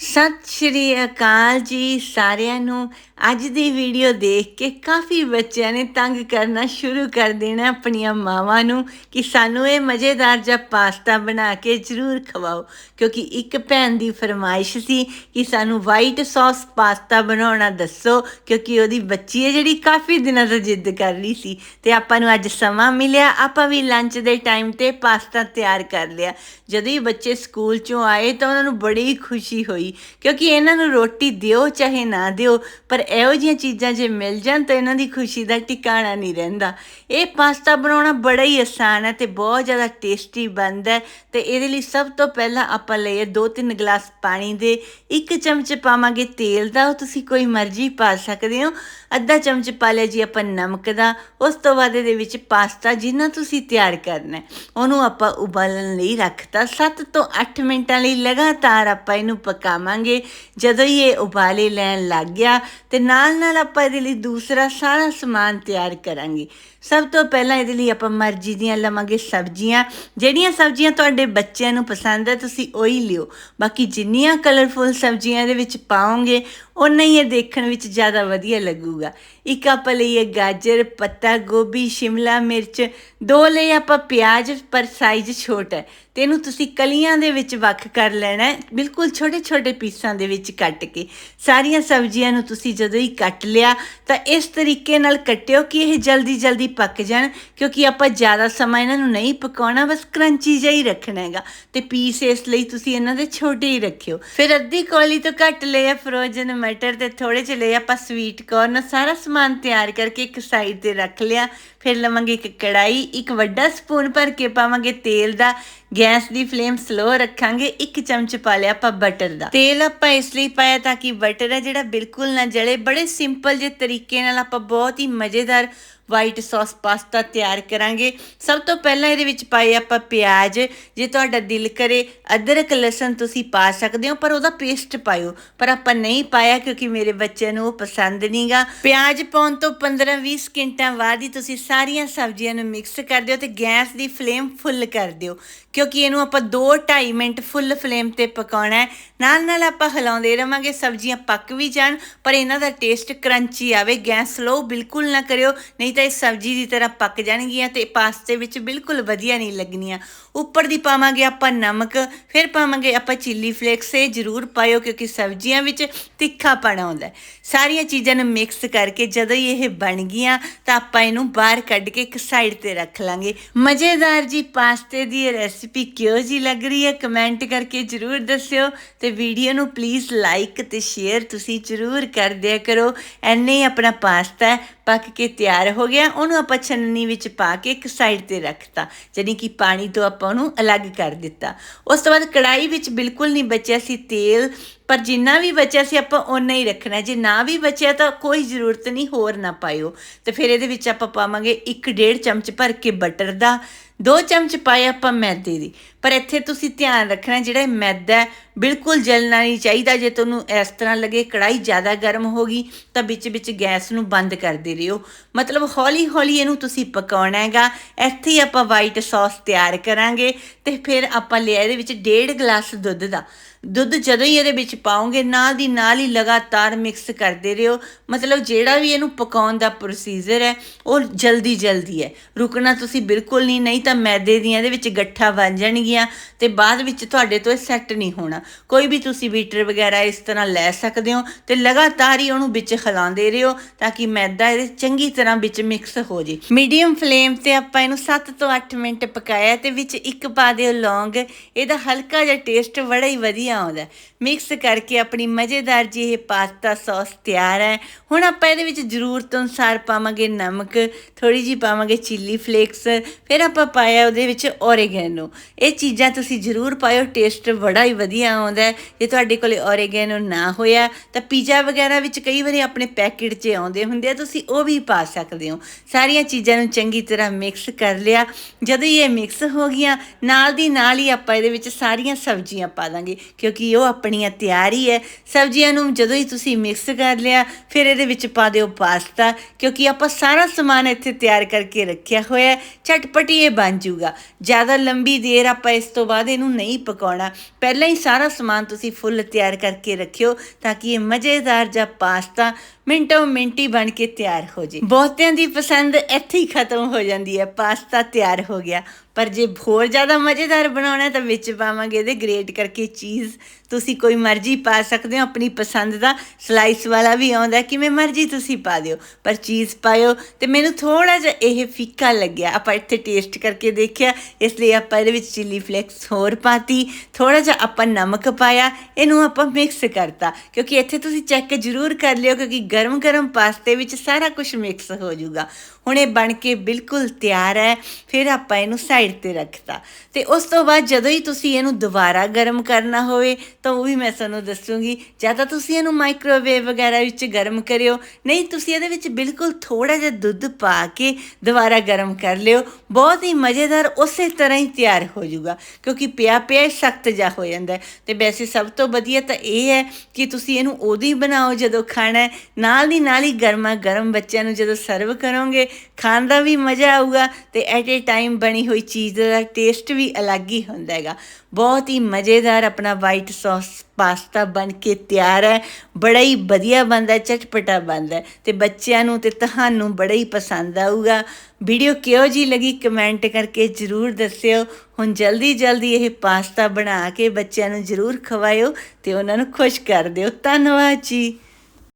ਸਤਿ ਸ਼੍ਰੀ ਅਕਾਲ ਜੀ ਸਾਰਿਆਂ ਨੂੰ। ਅੱਜ ਦੀ ਵੀਡੀਓ ਦੇਖ ਕੇ ਕਾਫੀ ਬੱਚਿਆਂ ਨੇ ਤੰਗ ਕਰਨਾ ਸ਼ੁਰੂ ਕਰ ਦੇਣਾ ਆਪਣੀਆਂ ਮਾਵਾਂ ਨੂੰ ਕਿ ਸਾਨੂੰ ਇਹ ਮਜ਼ੇਦਾਰ ਜਿਹਾ ਪਾਸਤਾ ਬਣਾ ਕੇ ਜ਼ਰੂਰ ਖਵਾਓ। ਕਿਉਂਕਿ ਇੱਕ ਭੈਣ ਦੀ ਫਰਮਾਇਸ਼ ਸੀ ਕਿ ਸਾਨੂੰ ਵਾਈਟ ਸੌਸ ਪਾਸਤਾ ਬਣਾਉਣਾ ਦੱਸੋ, ਕਿਉਂਕਿ ਉਹਦੀ ਬੱਚੀ ਹੈ ਜਿਹੜੀ ਕਾਫੀ ਦਿਨਾਂ ਤੋਂ ਜਿੱਦ ਕਰ ਰਹੀ ਸੀ। ਤੇ ਆਪਾਂ ਨੂੰ ਅੱਜ ਸਮਾਂ ਮਿਲਿਆ, ਆਪਾਂ ਵੀ ਲੰਚ ਦੇ ਟਾਈਮ ਤੇ ਪਾਸਤਾ ਤਿਆਰ ਕਰ ਲਿਆ। ਜਦੋਂ ਹੀ ਬੱਚੇ ਸਕੂਲ ਚੋਂ ਆਏ ਤਾਂ ਉਹਨਾਂ ਨੂੰ ਬੜੀ ਖੁਸ਼ੀ ਹੋਈ। ਕਿਉਂਕਿ ਇਹਨਾਂ ਨੂੰ ਰੋਟੀ ਦਿਓ, ਚਾਹੇ ਨਾ ਦਿਓ, ਪਰ ਇਹੋ ਜਿਹੀਆਂ ਚੀਜ਼ਾਂ ਜੇ ਮਿਲ ਜਾਣ ਤਾਂ ਇਹਨਾਂ ਦੀ ਖੁਸ਼ੀ ਦਾ ਟਿਕਾਣਾ ਨਹੀਂ ਰਹਿੰਦਾ। ਇਹ ਪਾਸਤਾ ਬਣਾਉਣਾ ਬੜਾ ਹੀ ਆਸਾਨ ਹੈ ਤੇ ਬਹੁਤ ਜ਼ਿਆਦਾ ਟੇਸਟੀ ਬਣਦਾ ਹੈ ਤੇ ਇਹਦੇ ਲਈ ਸਭ ਤੋਂ ਪਹਿਲਾਂ ਆਪਾਂ ਲਈਏ 2-3 ਗਲਾਸ ਪਾਣੀ ਦੇ, ਇੱਕ ਚਮਚ ਪਾਵਾਂਗੇ ਤੇਲ ਦਾ, ਉਹ ਤੁਸੀਂ ਕੋਈ ਮਰਜ਼ੀ ਪਾ ਸਕਦੇ ਹੋ। ਅੱਧਾ ਚਮਚ ਪਾ ਲਿਆ ਜੀ ਆਪਾਂ ਨਮਕ ਦਾ, ਉਸ ਤੋਂ ਬਾਅਦ ਇਹਦੇ ਵਿੱਚ ਪਾਸਤਾ ਜਿੰਨਾ ਤੁਸੀਂ ਤਿਆਰ ਕਰਨਾ ਉਹਨੂੰ ਆਪਾਂ ਉਬਾਲਣ ਲਈ ਰੱਖਤਾ। 7 ਤੋਂ 8 ਮਿੰਟਾਂ ਲਈ ਲਗਾਤਾਰ ਆਪਾਂ ਇਹਨੂੰ ਪਕਾ ਪਾਵਾਂਗੇ ਜਦੋਂ ਹੀ ਇਹ ਉਬਾਲੇ ਲੈਣ ਲੱਗ ਗਿਆ ਤੇ ਨਾਲ ਨਾਲ ਆਪਾਂ ਇਹਦੇ ਲਈ ਦੂਸਰਾ ਸਾਰਾ ਸਮਾਨ ਤਿਆਰ ਕਰਾਂਗੇ। ਸਭ ਤੋਂ ਪਹਿਲਾਂ ਇਹਦੇ ਲਈ ਆਪਾਂ ਮਰਜ਼ੀ ਦੀਆਂ ਲਵਾਂਗੇ ਸਬਜ਼ੀਆਂ। ਜਿਹੜੀਆਂ ਸਬਜ਼ੀਆਂ ਤੁਹਾਡੇ ਬੱਚਿਆਂ ਨੂੰ ਪਸੰਦ ਹੈ ਤੁਸੀਂ ਉਹੀ ਲਿਓ। ਬਾਕੀ ਜਿੰਨੀਆਂ ਕਲਰਫੁਲ ਸਬਜ਼ੀਆਂ ਇਹਦੇ ਵਿੱਚ ਪਾਓਗੇ ਉਹਨਾਂ ਹੀ ਇਹ ਦੇਖਣ ਵਿੱਚ ਜ਼ਿਆਦਾ ਵਧੀਆ ਲੱਗੂਗਾ। ਇੱਕ ਆਪਾਂ ਲਈਏ ਗਾਜਰ, ਪੱਤਾ, ਗੋਭੀ, ਸ਼ਿਮਲਾ ਮਿਰਚ। ਦੋ ਲਈ ਆਪਾਂ ਪਿਆਜ਼, ਪਰ ਸਾਈਜ਼ ਛੋਟਾ ਹੈ। ਤੇ ਇਹਨੂੰ ਤੁਸੀਂ ਕਲੀਆਂ ਦੇ ਵਿੱਚ ਵੱਖ ਕਰ ਲੈਣਾ ਹੈ। ਬਿਲਕੁਲ ਛੋਟੇ ਛੋਟੇ ਪੀਸਾਂ ਦੇ ਵਿੱਚ ਕੱਟ ਕੇ। ਸਾਰੀਆਂ ਸਬਜ਼ੀਆਂ ਨੂੰ ਤੁਸੀਂ ਜਦੋਂ ਹੀ ਕੱਟ ਲਿਆ, ਤਾਂ ਇਸ ਤਰੀਕੇ ਨਾਲ ਕੱਟਿਓ ਕਿ ਇਹ ਜਲਦੀ ਜਲਦੀ ਪੱਕ ਜਾਣ, ਕਿਉਂਕਿ ਆਪਾਂ ਜ਼ਿਆਦਾ ਸਮਾਂ ਇਹਨਾਂ ਨੂੰ ਨਹੀਂ ਪਕਾਉਣਾ, ਬਸ ਕਰੰਚੀ ਜਿਹਾ ਹੀ ਰੱਖਣਾ ਹੈਗਾ। ਤੇ ਪੀਸ ਇਸ ਲਈ ਤੁਸੀਂ ਇਹਨਾਂ ਦੇ ਛੋਟੇ ਹੀ ਰੱਖਿਓ। ਫਿਰ ਅੱਧੀ ਕੋਲੀ ਤੋਂ ਘੱਟ ਲਿਆ ਫਰੋਜ਼ਨ ਮਟਰ ਤੇ ਥੋੜੇ ਜਿਹੇ ਲਏ, ਆਪਾਂ ਸਵੀਟ ਕੋਰਨ ਸਾਰਾ ਸਮਾਨ ਤਿਆਰ ਕਰਕੇ ਇੱਕ ਸਾਈਡ ਤੇ ਰੱਖ ਲਿਆ। ਫਿਰ ਲਵਾਂਗੇ ਇੱਕ ਕੜਾਈ ਇੱਕ ਵੱਡਾ ਸਪੂਨ ਭਰ ਕੇ ਪਾਵਾਂਗੇ ਤੇਲ ਦਾ। ਗੈਸ ਦੀ ਫਲੇਮ ਸਲੋ ਰੱਖਾਂਗੇ, ਇੱਕ ਚਮਚ ਪਾ ਲਿਆ ਆਪਾਂ ਬਟਰ ਦਾ। ਤੇਲ ਆਪਾਂ ਇਸ ਲਈ ਪਾਇਆ ਤਾਂ ਕਿ ਬਟਰ ਹੈ ਜਿਹੜਾ ਬਿਲਕੁਲ ਨਾ ਜਲੇ। ਬੜੇ ਸਿੰਪਲ ਜਿਹੇ ਤਰੀਕੇ ਨਾਲ ਆਪਾਂ ਬਹੁਤ ਹੀ ਮਜ਼ੇਦਾਰ ਵਾਈਟ ਸੌਸ ਪਾਸਤਾ ਤਿਆਰ ਕਰਾਂਗੇ। ਸਭ ਤੋਂ ਪਹਿਲਾਂ ਇਹਦੇ ਵਿੱਚ ਪਾਏ ਆਪਾਂ ਪਿਆਜ਼। ਜੇ ਤੁਹਾਡਾ ਦਿਲ ਕਰੇ, ਅਦਰਕ, ਲਸਣ ਤੁਸੀਂ ਪਾ ਸਕਦੇ ਹੋ, ਪਰ ਉਹਦਾ ਪੇਸਟ ਪਾਇਓ। ਪਰ ਆਪਾਂ ਨਹੀਂ ਪਾਇਆ ਕਿਉਂਕਿ ਮੇਰੇ ਬੱਚਿਆਂ ਨੂੰ ਉਹ ਪਸੰਦ ਨਹੀਂਗਾ। ਪਿਆਜ਼ ਪਾਉਣ ਤੋਂ 15-20 ਸਕਿੰਟਾਂ ਬਾਅਦ ਹੀ ਤੁਸੀਂ ਸਾਰੀਆਂ ਸਬਜ਼ੀਆਂ ਨੂੰ ਮਿਕਸ ਕਰ ਦਿਓ ਤੇ ਗੈਸ ਦੀ ਫਲੇਮ ਫੁੱਲ ਕਰ ਦਿਓ। ਕਿਉਂ ਕਿਉਂਕਿ ਇਹਨੂੰ ਆਪਾਂ 2-2.5 ਮਿੰਟ ਫੁੱਲ ਫਲੇਮ ਤੇ ਪਕਾਉਣਾ ਹੈ। ਨਾਲ ਨਾਲ ਆਪਾਂ ਹਿਲਾਉਂਦੇ ਰਵਾਂਗੇ, ਸਬਜ਼ੀਆਂ ਪੱਕ ਵੀ ਜਾਣ, ਪਰ ਇਹਨਾਂ ਦਾ ਟੇਸਟ ਕਰੰਚੀ ਆਵੇ, ਗੈਸ ਸਲੋ ਬਿਲਕੁਲ ਨਾ ਕਰਿਓ, ਨਹੀਂ ਤਾਂ ਇਹ ਸਬਜ਼ੀ ਦੀ ਤਰ੍ਹਾਂ ਪੱਕ ਜਾਣਗੀਆਂ ਤੇ ਪਾਸਤੇ ਵਿੱਚ ਬਿਲਕੁਲ ਵਧੀਆ ਨਹੀਂ ਲੱਗਣੀਆਂ। ਉੱਪਰ ਦੀ ਪਾਵਾਂਗੇ ਆਪਾਂ ਨਮਕ, ਫਿਰ ਪਾਵਾਂਗੇ ਆਪਾਂ ਚਿੱਲੀ ਫਲੇਕਸ, ਇਹ ਜ਼ਰੂਰ ਪਾਇਓ ਕਿਉਂਕਿ ਸਬਜ਼ੀਆਂ ਵਿੱਚ ਤਿੱਖਾਪਣ ਆਉਂਦਾ ਸਾਰੀਆਂ ਚੀਜ਼ਾਂ ਨੂੰ ਮਿਕਸ ਕਰਕੇ ਜਦੋਂ ਹੀ ਇਹ ਬਣ ਗਈਆਂ, ਤਾਂ ਆਪਾਂ ਇਹਨੂੰ ਬਾਹਰ ਕੱਢ ਕੇ ਇੱਕ ਸਾਈਡ ਤੇ ਰੱਖ ਲਾਂਗੇ। ਮਜ਼ੇਦਾਰ ਜੀ, ਪਾਸਤੇ ਦੀ ਰੈਸਿਪੀ ਕਿਉਂ ਜੀ ਲੱਗ ਰਹੀ ਹੈ ਕਮੈਂਟ ਕਰਕੇ ਜ਼ਰੂਰ ਦੱਸਿਓ ਤੇ ਵੀਡੀਓ ਨੂੰ ਪਲੀਜ਼ ਲਾਈਕ ਤੇ ਸ਼ੇਅਰ ਤੁਸੀਂ ਜ਼ਰੂਰ ਕਰ ਦਿਆ ਕਰੋ। ਐਨੇ ਹੀ ਆਪਣਾ ਪਾਸਤਾ ਪੱਕ ਕੇ ਤਿਆਰ ਹੋ ਗਿਆ, ਉਹਨੂੰ ਆਪਾਂ ਛੰਨਣੀ ਵਿੱਚ ਪਾ ਕੇ ਇੱਕ ਸਾਈਡ ਤੇ ਰੱਖਤਾ ਜਾਨੀ ਕਿ ਪਾਣੀ ਤੋਂ ਆਪਾਂ ਉਹਨੂੰ ਅਲੱਗ ਕਰ ਦਿੱਤਾ। ਉਸ ਤੋਂ ਬਾਅਦ ਕੜਾਈ ਵਿੱਚ ਬਿਲਕੁਲ ਨਹੀਂ ਬਚਿਆ ਸੀ ਤੇਲ, ਪਰ ਜਿੰਨਾ ਵੀ ਬਚਿਆ ਸੀ ਆਪਾਂ ਓਨਾ ਹੀ ਰੱਖਣਾ। ਜੇ ਨਾ ਵੀ ਬਚਿਆ ਤਾਂ ਕੋਈ ਜ਼ਰੂਰਤ ਨਹੀਂ, ਹੋਰ ਨਾ ਪਾਇਓ। ਤੇ ਫਿਰ ਇਹਦੇ ਵਿੱਚ ਆਪਾਂ ਪਾਵਾਂਗੇ 1.5 ਚਮਚ ਭਰ ਕੇ ਬਟਰ ਦਾ 2 ਚਮਚ ਪਾਏ ਆਪਾਂ ਮੈਦੇ ਦੀ। ਪਰ ਇੱਥੇ ਤੁਸੀਂ ਧਿਆਨ ਰੱਖਣਾ, ਜਿਹੜਾ ਮੈਦਾ ਬਿਲਕੁਲ ਜਲਣਾ ਨਹੀਂ ਚਾਹੀਦਾ। ਜੇ ਤੁਹਾਨੂੰ ਇਸ ਤਰ੍ਹਾਂ ਲੱਗੇ ਕੜਾਈ ਜ਼ਿਆਦਾ ਗਰਮ ਹੋ ਗਈ, ਤਾਂ ਵਿੱਚ ਵਿੱਚ ਗੈਸ ਨੂੰ ਬੰਦ ਕਰ ਦੇ ਰਿਓ ਮਤਲਬ ਹੌਲੀ ਹੌਲੀ ਇਹਨੂੰ ਤੁਸੀਂ ਪਕਾਉਣਾ ਹੈਗਾ। ਇੱਥੇ ਹੀ ਆਪਾਂ ਵਾਈਟ ਸੌਸ ਤਿਆਰ ਕਰਾਂਗੇ ਤੇ ਫਿਰ ਆਪਾਂ ਲਿਆ ਇਹਦੇ ਵਿੱਚ 1.5 ਗਲਾਸ ਦੁੱਧ ਦਾ। ਦੁੱਧ ਜਦੋਂ ਹੀ ਇਹਦੇ ਵਿੱਚ ਪਾਓਗੇ, ਨਾਲ ਦੀ ਨਾਲ ਹੀ ਲਗਾਤਾਰ ਮਿਕਸ ਕਰਦੇ ਰਹੋ। ਮਤਲਬ ਜਿਹੜਾ ਵੀ ਇਹਨੂੰ ਪਕਾਉਣ ਦਾ ਪ੍ਰੋਸੀਜਰ ਹੈ, ਉਹ ਜਲਦੀ ਜਲਦੀ ਹੈ। ਰੁਕਣਾ ਤੁਸੀਂ ਬਿਲਕੁਲ ਨਹੀਂ ਨਹੀਂ ਤਾਂ ਮੈਦੇ ਦੀਆਂ ਇਹਦੇ ਵਿੱਚ ਗੱਠਾ ਬਣ ਜਾਣਗੀਆਂ ਤੇ ਬਾਅਦ ਵਿੱਚ ਤੁਹਾਡੇ ਤੋਂ ਇਹ ਸੈੱਟ ਨਹੀਂ ਹੋਣਾ। ਕੋਈ ਵੀ ਤੁਸੀਂ ਬੀਟਰ ਵਗੈਰਾ ਇਸ ਤਰ੍ਹਾਂ ਲੈ ਸਕਦੇ ਹੋ ਤੇ ਲਗਾਤਾਰ ਹੀ ਉਹਨੂੰ ਵਿੱਚ ਹਿਲਾਉਂਦੇ ਰਹੋ ਤਾਂ ਕਿ ਮੈਦਾ ਇਹਦੇ ਚੰਗੀ ਤਰ੍ਹਾਂ ਵਿੱਚ ਮਿਕਸ ਹੋ ਜੇ। ਮੀਡੀਅਮ ਫਲੇਮ ਤੇ ਆਪਾਂ ਇਹਨੂੰ 7 ਤੋਂ 8 ਮਿੰਟ ਪਕਾਇਆ ਤੇ ਵਿੱਚ ਇੱਕ ਪਾ ਦਿਓ ਲੌਂਗ। ਇਹਦਾ ਹਲਕਾ ਜਿਹਾ ਟੇਸਟ ਬੜਾ ਹੀ ਵਧੀਆ ਆਉਂਦਾ ਮਿਕਸ ਕਰਕੇ ਆਪਣੀ ਮਜ਼ੇਦਾਰ ਜੀ ਇਹ ਪਾਸਤਾ ਸੌਸ ਤਿਆਰ ਹੈ। ਹੁਣ ਆਪਾਂ ਇਹਦੇ ਵਿੱਚ ਜ਼ਰੂਰਤ ਅਨੁਸਾਰ ਪਾਵਾਂਗੇ ਨਮਕ ਥੋੜੀ ਜੀ ਪਾਵਾਂਗੇ ਚਿੱਲੀ ਫਲੇਕਸ, ਫਿਰ ਆਪਾਂ ਪਾਇਆ ਉਹਦੇ ਵਿੱਚ ਓਰੇਗੈਨੋ ਇਹ ਚੀਜ਼ਾਂ ਤੁਸੀਂ ਜ਼ਰੂਰ ਪਾਇਓ, ਟੇਸਟ ਬੜਾ ਹੀ ਵਧੀਆ ਆਉਂਦਾ ਜੇ ਤੁਹਾਡੇ ਕੋਲੇ ਓਰੇਗੈਨੋ ਨਾ ਹੋਇਆ, ਤਾਂ ਪੀਜ਼ਾ ਵਗੈਰਾ ਵਿੱਚ ਕਈ ਵਾਰੀ ਆਪਣੇ ਪੈਕੇਟ 'ਚ ਆਉਂਦੇ ਹੁੰਦੇ ਆ, ਤੁਸੀਂ ਉਹ ਵੀ ਪਾ ਸਕਦੇ ਹੋ। ਸਾਰੀਆਂ ਚੀਜ਼ਾਂ ਨੂੰ ਚੰਗੀ ਤਰ੍ਹਾਂ ਮਿਕਸ ਕਰ ਲਿਆ। ਜਦੋਂ ਇਹ ਮਿਕਸ ਹੋ ਗਈਆਂ, ਨਾਲ ਦੀ ਨਾਲ ਹੀ ਆਪਾਂ ਇਹਦੇ ਵਿੱਚ ਸਾਰੀਆਂ ਸਬਜ਼ੀਆਂ ਪਾ ਦਾਂਗੇ, ਕਿਉਂਕਿ ਉਹ ਆਪਣੇ ਆਪਣੀਆਂ ਤਿਆਰ ਹੀ। ਹੈ ਸਬਜ਼ੀਆਂ ਨੂੰ ਜਦੋਂ ਹੀ ਤੁਸੀਂ ਮਿਕਸ ਕਰ ਲਿਆ, ਫਿਰ ਇਹਦੇ ਵਿੱਚ ਪਾ ਦਿਓ ਪਾਸਤਾ, ਕਿਉਂਕਿ ਆਪਾਂ ਸਾਰਾ ਸਮਾਨ ਇੱਥੇ ਤਿਆਰ ਕਰਕੇ ਰੱਖਿਆ ਹੋਇਆ ਹੈ। ਝਟਪਟੀ ਇਹ ਬਣ ਜਾਊਗਾ। ਜ਼ਿਆਦਾ ਲੰਬੀ ਦੇਰ ਆਪਾਂ ਇਸ ਤੋਂ ਬਾਅਦ ਇਹਨੂੰ ਨਹੀਂ ਪਕਾਉਣਾ। ਪਹਿਲਾਂ ਹੀ ਸਾਰਾ ਸਮਾਨ ਤੁਸੀਂ ਫੁੱਲ ਤਿਆਰ ਕਰਕੇ ਰੱਖਿਓ ਤਾਂ ਕਿ ਇਹ ਮਜ਼ੇਦਾਰ ਜਿਹਾ ਪਾਸਤਾ ਮਿੰਟੋ ਮਿੰਟੀ ਬਣ ਕੇ ਤਿਆਰ ਹੋ ਜੇ ਬਹੁਤਿਆਂ ਦੀ ਪਸੰਦ ਇੱਥੇ ਹੀ ਖਤਮ ਹੋ ਜਾਂਦੀ ਹੈ। ਪਾਸਤਾ ਤਿਆਰ ਹੋ ਗਿਆ। ਪਰ ਜੇ ਹੋਰ ਜ਼ਿਆਦਾ ਮਜ਼ੇਦਾਰ ਬਣਾਉਣਾ ਤਾਂ ਵਿੱਚ ਪਾਵਾਂਗੇ ਇਹਦੇ ਗ੍ਰੇਟ ਕਰਕੇ ਚੀਜ਼। ਤੁਸੀਂ ਕੋਈ ਮਰਜ਼ੀ ਪਾ ਸਕਦੇ ਹੋ ਆਪਣੀ ਪਸੰਦ ਦਾ ਸਲਾਈਸ ਵਾਲਾ ਵੀ ਆਉਂਦਾ ਹੈ, ਕਿਵੇਂ ਮਰਜ਼ੀ ਤੁਸੀਂ ਪਾ ਦਿਓ। ਪਰ ਚੀਜ਼ ਪਾਇਓ ਤੇ ਮੈਨੂੰ ਥੋੜਾ ਜਿਹਾ ਇਹ ਫਿੱਕਾ ਲੱਗਿਆ। ਆਪਾਂ ਇੱਥੇ ਟੇਸਟ ਕਰਕੇ ਦੇਖਿਆ ਇਸ ਲਈ ਆਪਾਂ ਇਹਦੇ ਵਿੱਚ ਚਿੱਲੀ ਫਲੇਕਸ ਹੋਰ ਪਾਤੀ ਥੋੜਾ ਜਿਹਾ ਆਪਾਂ ਨਮਕ ਪਾਇਆ ਇਹਨੂੰ ਆਪਾਂ ਮਿਕਸ ਕਰਤਾ। ਕਿਉਂਕਿ ਇੱਥੇ ਤੁਸੀਂ ਚੈੱਕ ਜ਼ਰੂਰ ਕਰ ਲਿਓ ਕਿਉਂਕਿ ਗਰਮ ਗਰਮ ਪਾਸਤੇ ਵਿੱਚ ਸਾਰਾ ਕੁਝ ਮਿਕਸ ਹੋ ਜਾਊਗਾ। ਹੁਣ ਇਹ ਬਣ ਕੇ ਬਿਲਕੁਲ ਤਿਆਰ ਹੈ ਫਿਰ ਆਪਾਂ ਇਹਨੂੰ ਸਾਈਡ ਤੇ ਰੱਖਤਾ। ਤੇ ਉਸ ਤੋਂ ਬਾਅਦ ਜਦੋਂ ਹੀ ਤੁਸੀਂ ਇਹਨੂੰ ਦੁਬਾਰਾ ਗਰਮ ਕਰਨਾ ਹੋਵੇ, ਤਾਂ ਉਹ ਵੀ ਮੈਂ ਤੁਹਾਨੂੰ ਦੱਸੂਗੀ। ਜਾਂ ਤਾਂ ਤੁਸੀਂ ਇਹਨੂੰ ਮਾਈਕ੍ਰੋਵੇਵ ਵਗੈਰਾ ਵਿੱਚ ਗਰਮ ਕਰਿਓ। ਨਹੀਂ, ਤੁਸੀਂ ਇਹਦੇ ਵਿੱਚ ਬਿਲਕੁਲ ਥੋੜਾ ਜਿਹਾ ਦੁੱਧ ਪਾ ਕੇ ਦੁਬਾਰਾ ਗਰਮ ਕਰ ਲਿਓ। ਬਹੁਤ ਹੀ ਮਜ਼ੇਦਾਰ ਉਸੇ ਤਰ੍ਹਾਂ ਹੀ ਤਿਆਰ ਹੋ ਜਾਊਗਾ, ਕਿਉਂਕਿ ਪਿਆ ਪਿਆ ਸਖਤ ਜਾ ਹੋ ਜਾਂਦਾ ਤੇ ਵੈਸੇ ਸਭ ਤੋਂ ਵਧੀਆ ਤਾਂ ਇਹ ਹੈ ਕਿ ਤੁਸੀਂ ਇਹਨੂੰ ਉਦੋਂ ਹੀ ਬਣਾਓ ਜਦੋਂ ਖਾਣਾ ਨਾਲ ਦੀ ਨਾਲ ਹੀ ਗਰਮਾ ਗਰਮ ਬੱਚਿਆਂ ਨੂੰ ਜਦੋਂ ਸਰਵ ਕਰੋਗੇ, ਖਾਣ ਦਾ ਵੀ ਮਜ਼ਾ ਆਊਗਾ ਤੇ ਐਟ ਏ ਟਾਈਮ ਬਣੀ ਹੋਈ ਚੀਜ਼ ਦਾ ਟੇਸਟ ਵੀ ਅਲੱਗ ਹੀ ਹੁੰਦਾ ਹੈਗਾ। ਬਹੁਤ ਹੀ ਮਜ਼ੇਦਾਰ ਆਪਣਾ ਵਾਈਟ ਸੌਸ ਪਾਸਤਾ ਬਣ ਕੇ ਤਿਆਰ ਹੈ। ਬੜਾ ਹੀ ਵਧੀਆ ਬਣਦਾ, ਚਟਪਟਾ ਬਣਦਾ ਹੈ ਤੇ ਬੱਚਿਆਂ ਨੂੰ ਤੇ ਤੁਹਾਨੂੰ ਬੜਾ ਹੀ ਪਸੰਦ ਆਊਗਾ। ਵੀਡੀਓ ਕਿਹੋ ਜੀ ਲੱਗੀ ਕਮੈਂਟ ਕਰਕੇ ਜਰੂਰ ਦੱਸਿਓ। ਹੁਣ ਜਲਦੀ ਜਲਦੀ ਇਹ ਪਾਸਤਾ ਬਣਾ ਕੇ ਬੱਚਿਆਂ ਨੂੰ ਜਰੂਰ ਖਵਾਇਓ ਤੇ ਉਹਨਾਂ ਨੂੰ ਖੁਸ਼ ਕਰ ਦਿਓ। ਧੰਨਵਾਦ ਜੀ।